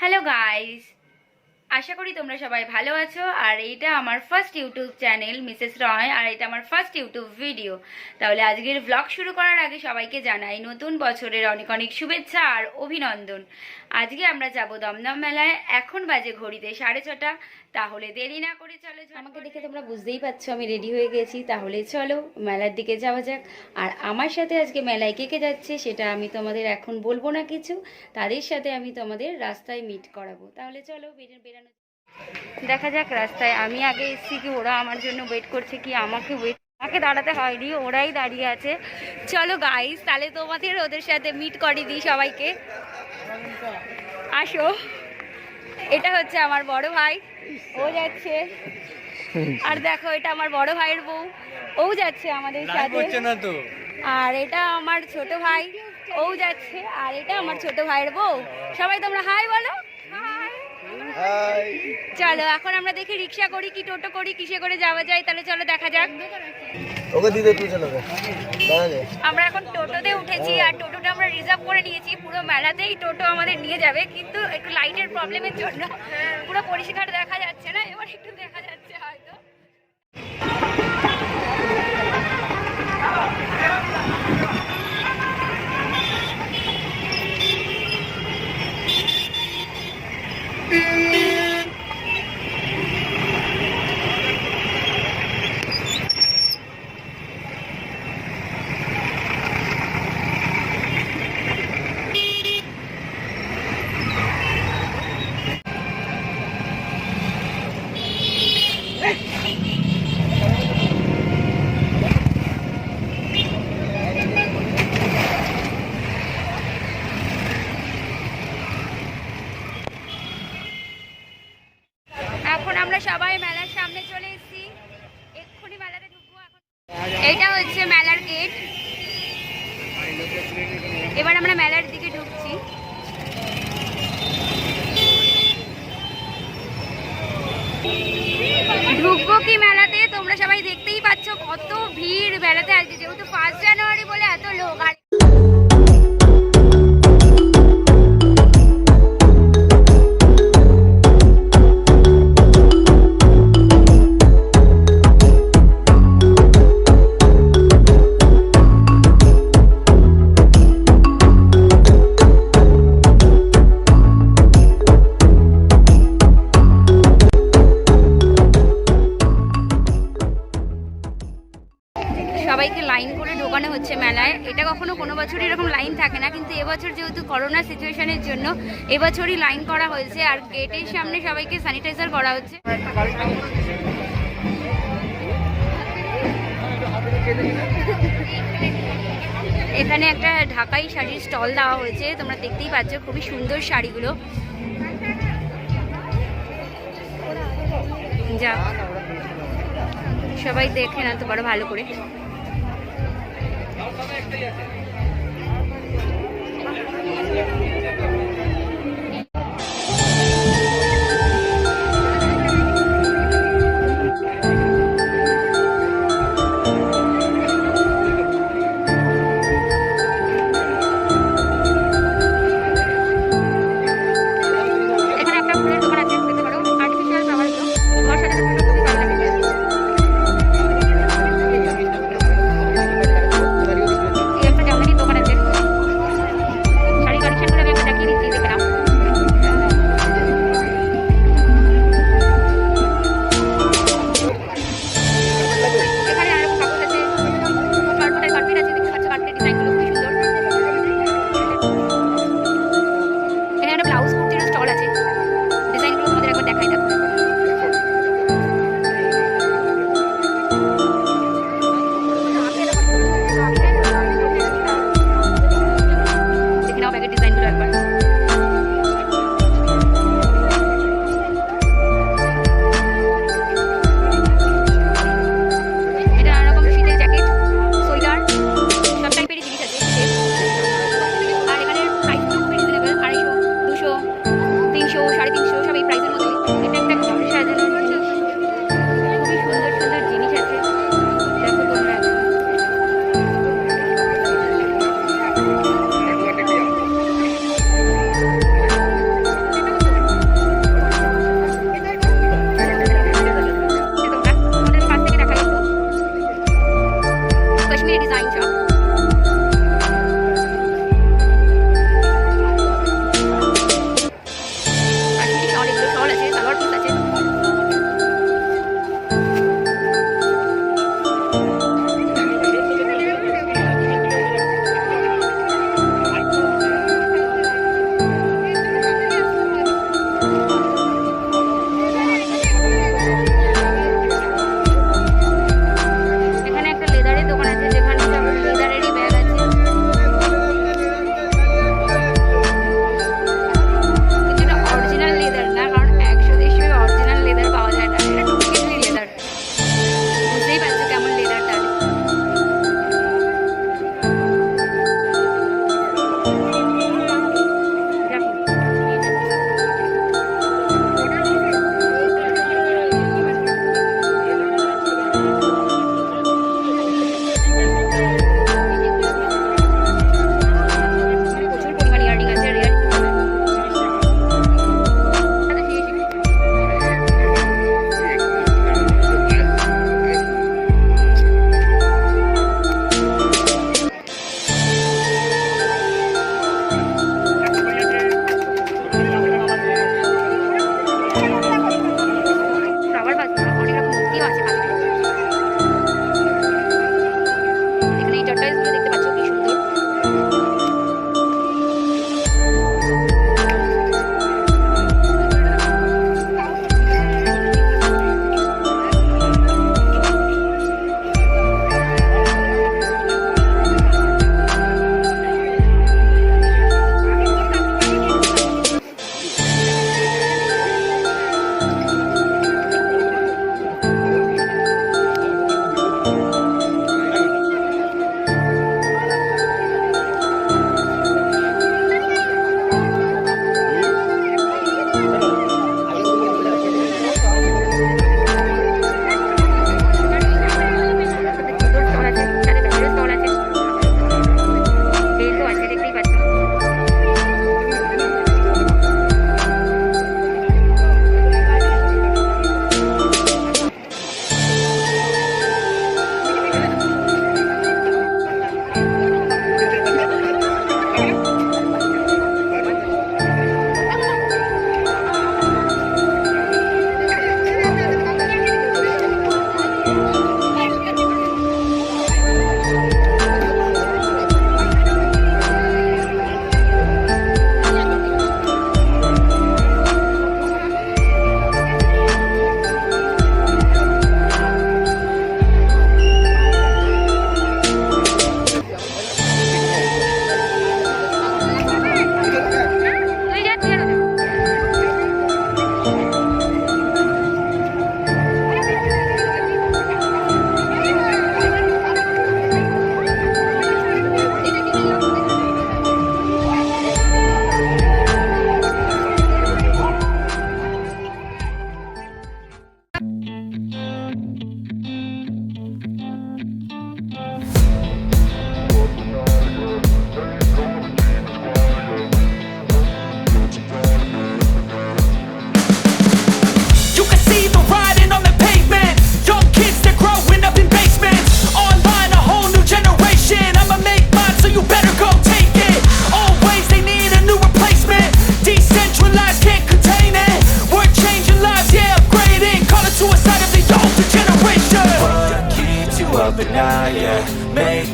Hello guys আশা করি তোমরা সবাই ভালো আছো, আর এইটা আমার first YouTube channel Mrs Roy আর এটা আমার ফার্স্ট ইউটিউব ভিডিও তাহলে আজকের ব্লগ শুরু করার আগে সবাইকে জানাই নতুন বছরের অনেক অনেক শুভেচ্ছা আর অভিনন্দন। আজকে আমরা যাব দমদম মেলায়, এখন বাজে ঘড়িতে সাড়ে ছটা। তাহলে দেরি না করে চলো আমাকে দেখে তোমরা বুঝতেই পারছ আমি রেডি হয়ে গেছি তাহলে চলো মেলার দিকে যাওয়া যাক। আর আমার সাথে আজকে মেলায় কে কে যাচ্ছে সেটা আমি তোমাদের এখন বলব না কিছু তাদের সাথে আমি তোমাদের রাস্তায় মিট করাবো। তাহলে চলো বের- বেরানো দেখা যাক রাস্তায় আমি আগে এসেছি কি ওরা আমার জন্য ওয়েট করছে কি আমাকে ওয়েট আমাকে দাঁড়াতে হয়নি ওরাই দাঁড়িয়ে আছে। চলো গাইস তাহলে তোমাদের ওদের সাথে মিট করে দিই সবাইকে। আসো। এটা হচ্ছে আমার বড় ভাই। ও যাচ্ছে। আর দেখো এটা আমার বড় ভাইয়ের বউ। ও যাচ্ছে আমাদের সাথে। করছে না তো? আর এটা আমার ছোট ভাই। ও যাচ্ছে। আর এটা আমার ছোট ভাইয়ের বউ। সবাই তোমরা হাই বলো। চলো এখন আমরা দেখি রিক্সা করি কি টোটো করি কিসে করে যাওয়া যায়? তাহলে চলো দেখা যাক। ওকে দিতে তুই চলো আমরা এখন টোটোতে উঠেছি আর টোটোটা আমরা রিজার্ভ করে নিয়েছি। পুরো মেলাতেই টোটো আমাদের নিয়ে যাবে কিন্তু একটু লাইটের প্রবলেমের জন্য। পুরো পরিষ্কার দেখা যাচ্ছে না এবার একটু দেখা যাচ্ছে হয়তো। এখন আমরা সবাই মেলার সামনে চলে এসেছি। এক্ষুনি মেলাতে ঢুকবো এখন। এইটা হচ্ছে মেলার গেট এবার আমরা মেলার দিকে ঢুকছি। ঢুকবো কি মেলাতে? তোমরা সবাই দেখতেই পাচ্ছ কত ভিড় মেলাতে। আজকে যেহেতু ফার্স্ট জানুয়ারি বলে এত লোক। আর সবাইকে লাইন করে ঢোকানো হচ্ছে মেলায়। এটা কখনো কোনো বছর এরকম লাইন থাকে না, কিন্তু এবছর যেহেতু করোনা সিচুয়েশনের জন্য এবছরই লাইন করা হয়েছে আর গেটের সামনে সবাইকে স্যানিটাইজার করা হচ্ছে। এখানে একটা ঢাকাই শাড়ির স্টল দেওয়া হয়েছে, তোমরা দেখতেই পাচ্ছ খুবই সুন্দর শাড়িগুলো। যা সবাই দেখে না তো বড় ভালো করে। এখানে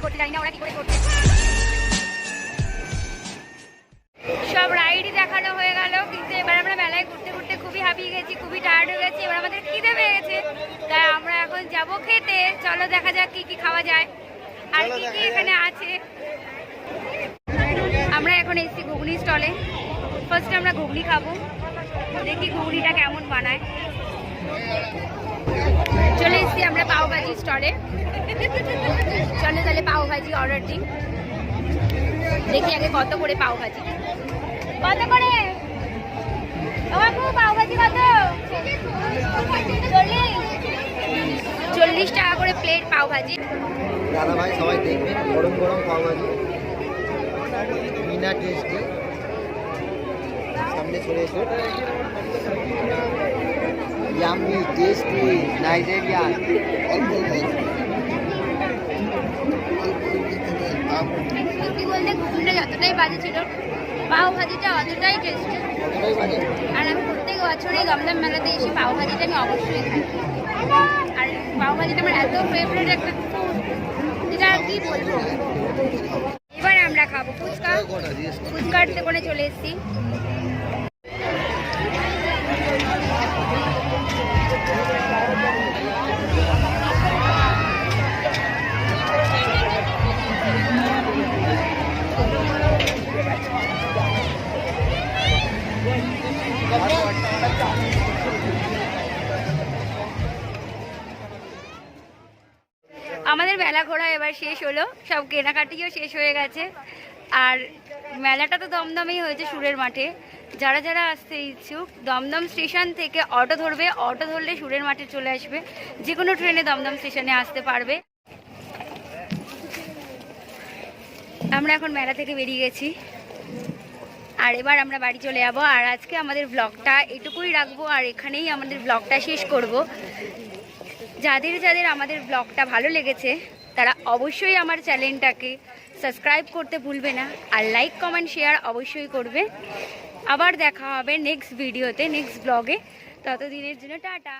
ভয় করতে জানি না ওরা কি করে করছে সব রাইডই দেখানো হয়ে গেল কিন্তু এবার আমরা মেলায় ঘুরতে ঘুরতে খুবই হাঁপিয়ে গেছি খুবই টায়ার্ড হয়ে গেছি এবার আমাদের খিদে পেয়ে গেছে। তাই আমরা এখন যাব খেতে। চলো দেখা যাক কি কি খাওয়া যায়। আর কি কি এখানে আছে। আমরা এখন এসেছি ঘুগনি স্টলে ফার্স্ট আমরা ঘুগনি খাব। দেখি ঘুগনিটা কেমন বানায়। চলে এসেছি আমরা পাও ভাজি স্টলে। চলো তাহলে পাও ভাজি অর্ডার দিই দেখি আগে কত করে পাও ভাজি কত করে? বাবু পাও ভাজি কত? চল্লিশ। টাকা করে প্লেট পাও ভাজি দাদা ভাই সবাই দেখবেন গরম গরম পাও ভাজি মিনা টেস্টি। সামনে চলে এসো। টেস্টি নাইজেরিয়ান সত্যি বলতে ঘুগনিটা যতটাই বাজে ছিল পাও ভাজিটা অতটাই টেস্টি আর আমি প্রত্যেক বছরই দমদম মেলাতে এসে পাও ভাজিটা আমি অবশ্যই খাই আর পাও ভাজিটা আমার এত ফেভারিট একটা ফুড যেটা আর কি বলব এবার আমরা খাব ফুচকা ফুচকার দোকানে চলে এসেছি। আমাদের মেলা ঘোরা এবার শেষ হলো। সব কেনাকাটিও শেষ হয়ে গেছে। আর মেলাটা তো দমদমেই হয়েছে সুরের মাঠে। যারা যারা আসতে ইচ্ছুক, দমদম স্টেশন থেকে অটো ধরবে। অটো ধরলে সুরের মাঠে চলে আসবে। যে কোনো ট্রেনে দমদম স্টেশনে আসতে পারবে। আমরা এখন মেলা থেকে বেরিয়ে গেছি। আর এবার আমরা বাড়ি চলে যাব। আর আজকে আমাদের ব্লগটা এটুকুই রাখব, আর এখানেই আমাদের ব্লগটা শেষ করব। যাদের যাদের আমাদের ব্লগটা ভালো লেগেছে, তারা অবশ্যই আমার চ্যানেলটাকে সাবস্ক্রাইব করতে ভুলবে না, আর লাইক কমেন্ট শেয়ার অবশ্যই করবে। আবার দেখা হবে নেক্সট ভিডিওতে নেক্সট ব্লগে ততদিনের জন্য টাটা।